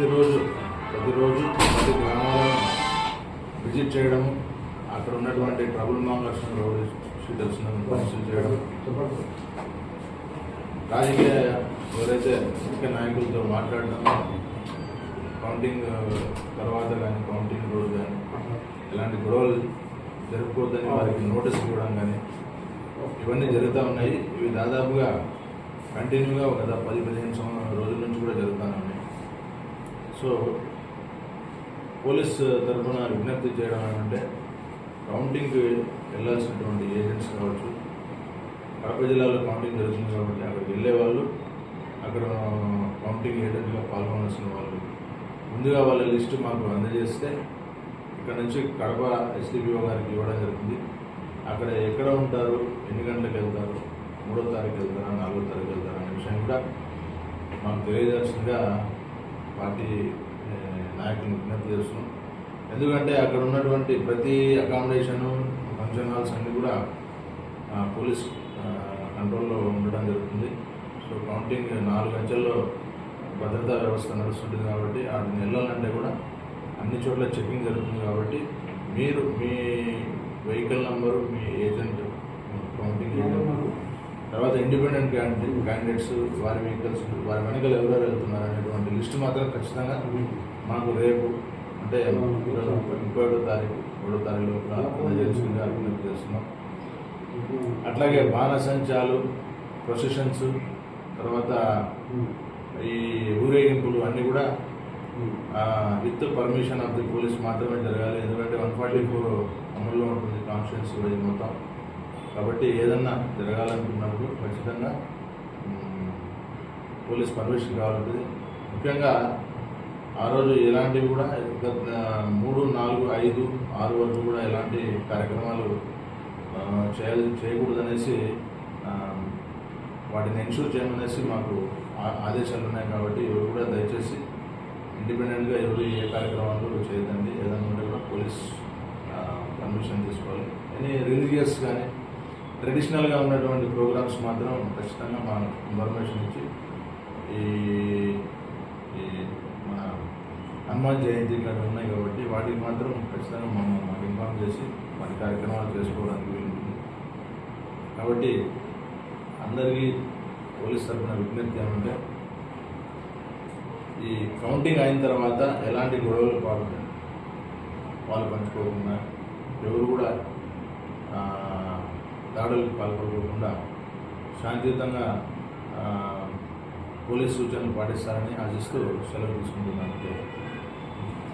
ప్రతిరోజు ప్రతిరోజు ప్రతి గ్రామాలను విజిట్ చేయడం అక్కడ ఉన్నటువంటి ట్రబుల్ మాంగర్స్ రౌడీ షీటర్స్ను పరిశీలన చేయడం. రాజకీయ ఎవరైతే ముఖ్య నాయకులతో మాట్లాడడం కౌంటింగ్ తర్వాత కానీ కౌంటింగ్ రోజు కానీ ఎలాంటి గొడవలు జరుపుకోవద్దని వారికి నోటీస్ ఇవ్వడం కానీ ఇవన్నీ జరుగుతూ ఉన్నాయి. ఇవి దాదాపుగా కంటిన్యూగా గత పది పదిహేను సంవత్సరం రోజుల నుంచి కూడా జరుగుతూ ఉన్నాయి. సో పోలీస్ తరఫున విజ్ఞప్తి చేయడం ఏమంటే కౌంటింగ్కి వెళ్ళాల్సినటువంటి ఏజెంట్స్ కావచ్చు కడప జిల్లాలో కౌంటింగ్ జరుగుతుంది కాబట్టి అక్కడికి వెళ్ళే వాళ్ళు అక్కడ కౌంటింగ్ ఏజెంట్గా పాల్గొనాల్సిన వాళ్ళు. ముందుగా వాళ్ళ లిస్టు మాకు అందజేస్తే ఇక్కడ నుంచి కడప ఎస్డిపిఓ గారికి ఇవ్వడం జరుగుతుంది. అక్కడ ఎక్కడ ఉంటారు ఎన్ని గంటలకు వెళ్తారు మూడో తారీఖు వెళ్తారా నాలుగో తారీఖు వెళ్తారా అనే విషయం కూడా మాకు తెలియజేస్తుందిగా పార్టీ ఏ, నాయకులను విజ్ఞప్తి చేస్తున్నాం. ఎందుకంటే అక్కడ ఉన్నటువంటి ప్రతి అకామిడేషను ఫంక్షన్ హాల్స్ అన్నీ కూడా పోలీస్ కంట్రోల్లో ఉండడం జరుగుతుంది. సో కౌంటింగ్ నాలుగు గంటల్లో భద్రతా వ్యవస్థ నడుస్తుంటుంది కాబట్టి వాటిని వెళ్ళాలంటే కూడా అన్ని చోట్ల చెకింగ్ జరుగుతుంది కాబట్టి మీరు మీ వెహికల్ నంబరు మీ ఏజెంట్ కౌంటింగ్ ఏజెంట్ తర్వాత ఇండిపెండెంట్ క్యాండిడేట్ క్యాండిడేట్స్ వారి వెహికల్స్ వారి వెనకలు ఎవరెవరు వెళ్తున్నారు అనేటువంటి లిస్ట్ మాత్రం ఖచ్చితంగా మాకు రేపు అంటే ఈరోజు ముప్పై ఏడో తారీఖు ఏడో తారీఖు లోపల అందజేయాల్సిందిగా విజ్ఞప్తి చేస్తున్నాం. అట్లాగే బాణసంచాలు ప్రొసెషన్స్ తర్వాత ఈ ఊరేగింపులు అన్నీ కూడా with permission of the police మాత్రమే జరగాలి. ఎందుకంటే వన్ ఫార్టీ ఫోర్ అమల్లో ఉంటుంది కాన్స్టిట్యూన్స్ మొత్తం. కాబట్టి ఏదన్నా జరగాలనుకున్నప్పుడు ఖచ్చితంగా పోలీస్ పర్మిషన్ కావాలంటుంది ముఖ్యంగా ఆ రోజు ఎలాంటివి కూడా మూడు నాలుగు ఐదు ఆరు వరకు కూడా ఎలాంటి కార్యక్రమాలు చేయ చేయకూడదనేసి వాటిని ఎన్షూర్ చేయమనేసి మాకు ఆ- ఆదేశాలు ఉన్నాయి కాబట్టి ఎవరు కూడా దయచేసి ఇండిపెండెంట్గా ఎవరు ఏ కార్యక్రమాలు చేయదండి ఏదైనా ఉంటే కూడా పోలీస్ పర్మిషన్ తీసుకోవాలి. ఎనీ రిలీజియస్ కానీ ట్రెడిషనల్గా ఉన్నటువంటి ప్రోగ్రామ్స్ మాత్రం ఖచ్చితంగా మా ఇన్ఫర్మేషన్ ఇచ్చి ఈ ఈ మన హనుమాన్ జయంతి ఇలాంటివి ఉన్నాయి కాబట్టి వాటికి మాత్రం ఖచ్చితంగా మనం మాకు ఇన్ఫార్మ్ చేసి వాటి కార్యక్రమాలు చేసుకోవడానికి వీలుంటుంది. కాబట్టి అందరికీ పోలీస్ తరఫున విజ్ఞప్తి ఏమంటే ఈ కౌంటింగ్ అయిన తర్వాత ఎలాంటి గొడవలు పాల్గొంటారు వాళ్ళు పంచుకోకుండా ఎవరు కూడా దాడులకు పాల్పడకుండా శాంతియుతంగా పోలీస్ సూచనలు పాటిస్తారని ఆశిస్తూ సెలవు తీసుకుంటున్నాను.